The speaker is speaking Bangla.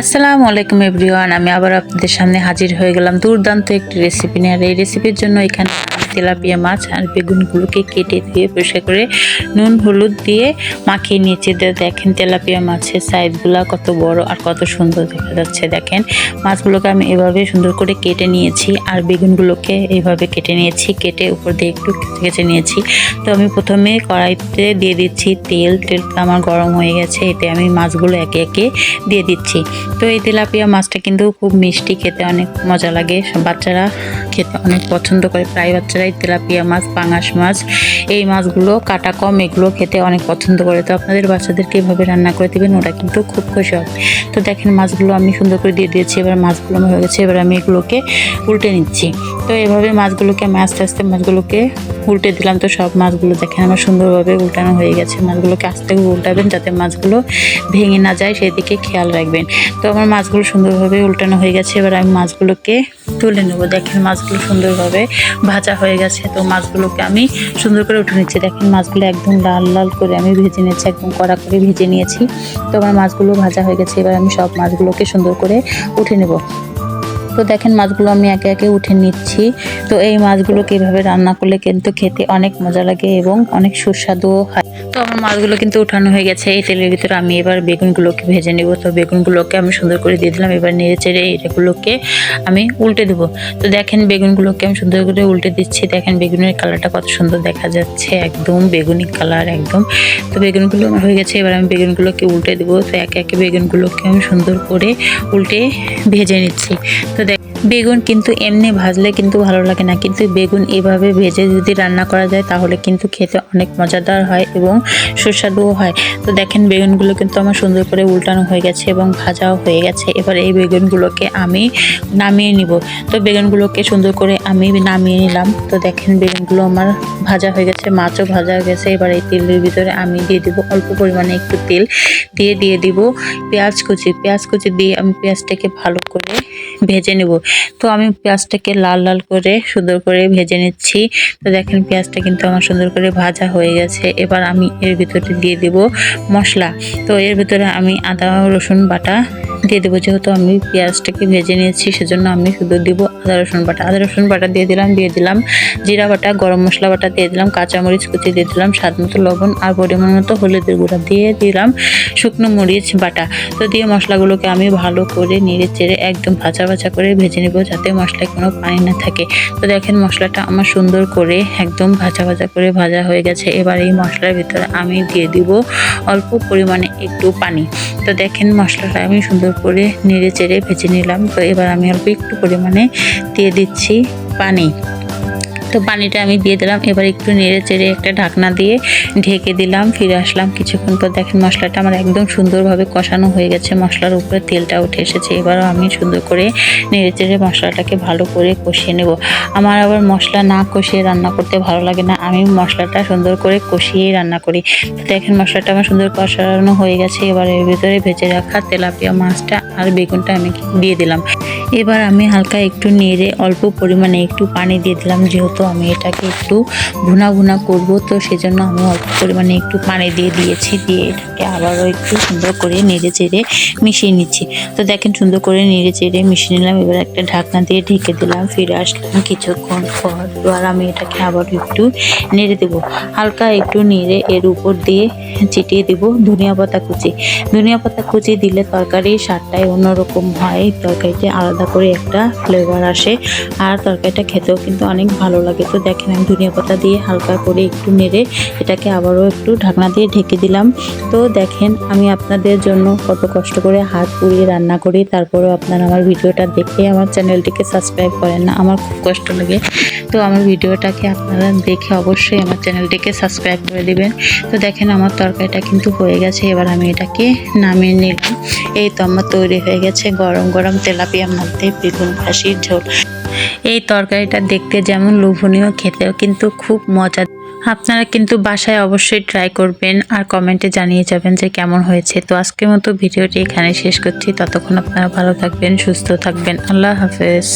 আসসালামু আলাইকুম এভরিওয়ান, আমি আবার আপনাদের সামনে হাজির হয়ে গেলাম দুর্দান্ত একটি রেসিপি নিয়ে। আর এই রেসিপির জন্য এখানে তেলাপিয়া মাছ আর বেগুনগুলোকে কেটে ধুয়ে পরিষ্কার করে নুন, হলুদ দিয়ে মাখিয়ে নিয়েছি। দেখেন তেলাপিয়া মাছের সাইজগুলো কত বড় আর কত সুন্দর দেখা যাচ্ছে। দেখেন মাছগুলোকে আমি এভাবে সুন্দর করে কেটে নিয়েছি আর বেগুনগুলোকে এইভাবে কেটে নিয়েছি, কেটে উপর দিয়ে একটু কেটে নিয়েছি। তো আমি প্রথমে কড়াইতে দিয়ে দিচ্ছি তেল। তেলটা আমার গরম হয়ে গেছে, এতে আমি মাছগুলো একে একে দিয়ে দিচ্ছি। তো এই তেলাপিয়া মাছটা কিন্তু খুব মিষ্টি, খেতে অনেক মজা লাগে। বাচ্চারা খেতে অনেক পছন্দ করে। প্রায় বাচ্চারাই তেলাপিয়া মাছ, পাঙাশ মাছ, এই মাছগুলো, কাটা কম, এগুলো খেতে অনেক পছন্দ করে। তো আপনাদের বাচ্চাদেরকে এভাবে রান্না করে দেবেন, ওরা কিন্তু খুব খুশি হবে। তো দেখেন মাছগুলো আমি সুন্দর করে দিয়ে দিয়েছি, এবার মাছগুলো আমার হয়ে গেছে, এবার আমি এগুলোকে উল্টে নিচ্ছি। তো এভাবে মাছগুলোকে আমি আস্তে আস্তে মাছগুলোকে উল্টে দিলাম। তো সব মাছগুলো দেখেন আমার সুন্দরভাবে উল্টানো হয়ে গেছে। মাছগুলোকে আস্তে উল্টাবেন, যাতে মাছগুলো ভেঙে না যায় সেদিকে খেয়াল রাখবেন। তো আমার মাছগুলো সুন্দরভাবে উল্টানো হয়ে গেছে, এবার আমি মাছগুলোকে তুলে নেব। দেখেন মাছগুলো সুন্দরভাবে ভাজা হয়ে গেছে। তো মাছগুলোকে আমি সুন্দর করে উঠে নিচ্ছি। দেখেন মাছগুলো একদম লাল লাল করে আমি ভেজে নিয়েছি, একদম কড়া করে ভেজে নিয়েছি। তো আমার মাছগুলো ভাজা হয়ে গেছে। এবার আমি সব মাছগুলোকে সুন্দর করে উঠে নেব। তো দেখেন মাছগুলো আমি একে একে উঠে নিচ্ছি। তো এই মাছগুলোকে এভাবে রান্না করলে কিন্তু খেতে অনেক মজা লাগে এবং অনেক সুস্বাদুও হয়। তো আমার মাছগুলো কিন্তু উঠানো হয়ে গেছে। এই তেলের ভিতরে আমি এবার বেগুনগুলোকে ভেজে নেব। তো বেগুনগুলোকে আমি সুন্দর করে দিয়ে দিলাম। এবার নেড়ে চেড়ে এগুলোকে আমি উল্টে দেবো। তো দেখেন বেগুনগুলোকে আমি সুন্দর করে উল্টে দিচ্ছি। দেখেন বেগুনের কালারটা কত সুন্দর দেখা যাচ্ছে। একদম বেগুনি কালার, একদম। তো বেগুনগুলো আমার হয়ে গেছে। এবার আমি বেগুনগুলোকে উল্টে দেবো। তো একে একে বেগুনগুলোকে আমি সুন্দর করে উল্টে ভেজে নিচ্ছি। তো দেখ, বেগুন কিন্তু এমনি ভাজলে কিন্তু ভালো লাগে না। কিন্তু বেগুন এভাবে ভেজে যদি রান্না করা যায়, তাহলে কিন্তু খেতে অনেক মজাদার হয় এবং সুস্বাদুও হয়। তো দেখেন, বেগুনগুলো কিন্তু আমার সুন্দর করে উল্টানো হয়ে গেছে এবং ভাজাও হয়ে গেছে। এবার এই বেগুনগুলোকে আমি নামিয়ে নিব। তো বেগুনগুলোকে সুন্দর করে আমি নামিয়ে নিলাম। তো দেখেন, বেগুনগুলো আমার ভাজা হয়ে গেছে, মাছও ভাজা হয়ে গেছে। এবার এই তেলের ভিতরে আমি দিয়ে দিব অল্প পরিমাণে একটু তেল। দিয়ে দিয়ে দিব পেঁয়াজ কুচি। পেঁয়াজ কুচি দিয়ে আমি পেঁয়াজটাকে ভালো করে ভেজে নেব। তো আমি পেঁয়াজটাকে লাল লাল করে সুন্দর করে ভেজে নিচ্ছি। তো দেখেন পেঁয়াজটা কিন্তু আমার সুন্দর করে ভাজা হয়ে গেছে। এবার আমি এর ভিতরে দিয়ে দেব মশলা। তো এর ভিতরে আমি আদা, রসুন বাটা দিয়ে দেবো। যেহেতু আমি পেঁয়াজটাকে ভেজে নিয়েছি, সেজন্য আমি শুধু দিব আদা, রসুন বাটা। আদা, রসুন বাটা দিয়ে দিলাম দিয়ে দিলাম জিরা বাটা, গরম মশলা বাটা দিয়ে দিলাম, কাঁচামরিচ কুচি দিয়ে দিলাম, স্বাদ মতো লবণ আর পরিমাণ মতো হলুদের গুঁড়া দিয়ে দিলাম শুকনো মরিচ বাটা। তো দিয়ে মশলাগুলোকে আমি ভালো করে নেড়ে চেড়ে একদম ভাজা ভাজা করে ভেজে নেব যাতে মশলায় কোনো পানি না থাকে। তো দেখেন মশলাটা আমার সুন্দর করে একদম ভাজা ভাজা করে ভাজা হয়ে গেছে। এবার এই মশলার ভিতরে আমি দিয়ে দিব অল্প পরিমাণে একটু পানি। তো দেখেন মশলাটা আমি সুন্দর করে নেড়ে চেড়ে ভেজে নিলাম। তো এবার আমি অল্প একটু পরিমাণে দিয়ে দিচ্ছি পানি। তো পানিটা আমি দিয়ে দিলাম। এবার একটু নেড়ে চেড়ে একটা ঢাকনা দিয়ে ঢেকে দিলাম, ফিরে আসলাম। কিছুক্ষণ পর দেখেন মশলাটা আমার একদম সুন্দরভাবে কষানো হয়ে গেছে। মশলার উপরে তেলটা উঠে এসেছে। এবারও আমি সুন্দর করে নেড়ে চেড়ে মশলাটাকে ভালো করে কষিয়ে নেব। আমার আবার মশলা না কষিয়ে রান্না করতে ভালো লাগে না। আমি মশলাটা সুন্দর করে কষিয়েই রান্না করি। দেখেন মশলাটা আমার সুন্দর কষানো হয়ে গেছে। এবার এর ভিতরে ভেজে রাখা তেলাপিয়া মাছটা আর বেগুনটা আমি দিয়ে দিলাম। এবার আমি হালকা একটু নেড়ে অল্প পরিমাণে একটু পানি দিয়ে দিলাম, যেহেতু আমি এটাকে একটু ভুনা ভুনা করব, তো সেজন্য আমি অল্প পরিমাণে একটু পানি দিয়ে দিয়েছি, দিয়ে এটাকে আবারও একটু সুন্দর করে নেড়ে চেড়ে মিশিয়ে নিচ্ছি। তো দেখেন সুন্দর করে নেড়ে চেড়ে মিশিয়ে নিলাম, এবার একটা ঢাকনা দিয়ে ঢেকে দিলাম, ফিরে আসলাম কিছুক্ষণ পর। এবার আমি এটাকে আবার একটু নেড়ে দেবো। হালকা একটু নেড়ে এর উপর দিয়ে চিটিয়ে দেবো ধনিয়া পাতা কুচি। ধনিয়া পাতা কুচি দিলে তরকারির স্বাদটাই অন্যরকম হয়, তরকারিতে আলাদা করে একটা ফ্লেভার আসে। আর তরকারিটা খেতেও কিন্তু অনেক ভালো লাগে। তো দেখেন আমি ধনিয়া পাতা দিয়ে হালকা করে একটু নেড়ে এটাকে আবারও একটু ঢাকনা দিয়ে ঢেকে দিলাম। তো দেখেন আমি আপনাদের জন্য কত কষ্ট করে হাত পুড়িয়ে রান্না করি। তারপরেও আপনারা আমার ভিডিওটা দেখে আমার চ্যানেলটিকে সাবস্ক্রাইব করেন না। আমার খুব কষ্ট লাগে। তো আমার ভিডিওটাকে আপনারা দেখে অবশ্যই আমার চ্যানেলটিকে সাবস্ক্রাইব করে দেবেন। তো দেখেন আমার তরকারিটা কিন্তু হয়ে গেছে। এবার আমি এটাকে নামিয়ে নিলাম। এই তো আমার তৈরি হয়ে গেছে গরম গরম তেলাপিয়ার মধ্যে বেগুন ভাসির ঝোল। এই তরকারিটা দেখতে যেমন লোভনীয়, খেতেও কিন্তু খুব মজা আপনারা কিন্তু বাসায় অবশ্যই ট্রাই করবেন আর কমেন্টে জানিয়ে যাবেন যে কেমন হয়েছে। তো আজকের মতো ভিডিওটি এখানে শেষ করছি। ততক্ষণ আপনারা ভালো থাকবেন, সুস্থ থাকবেন। আল্লাহ হাফেজ।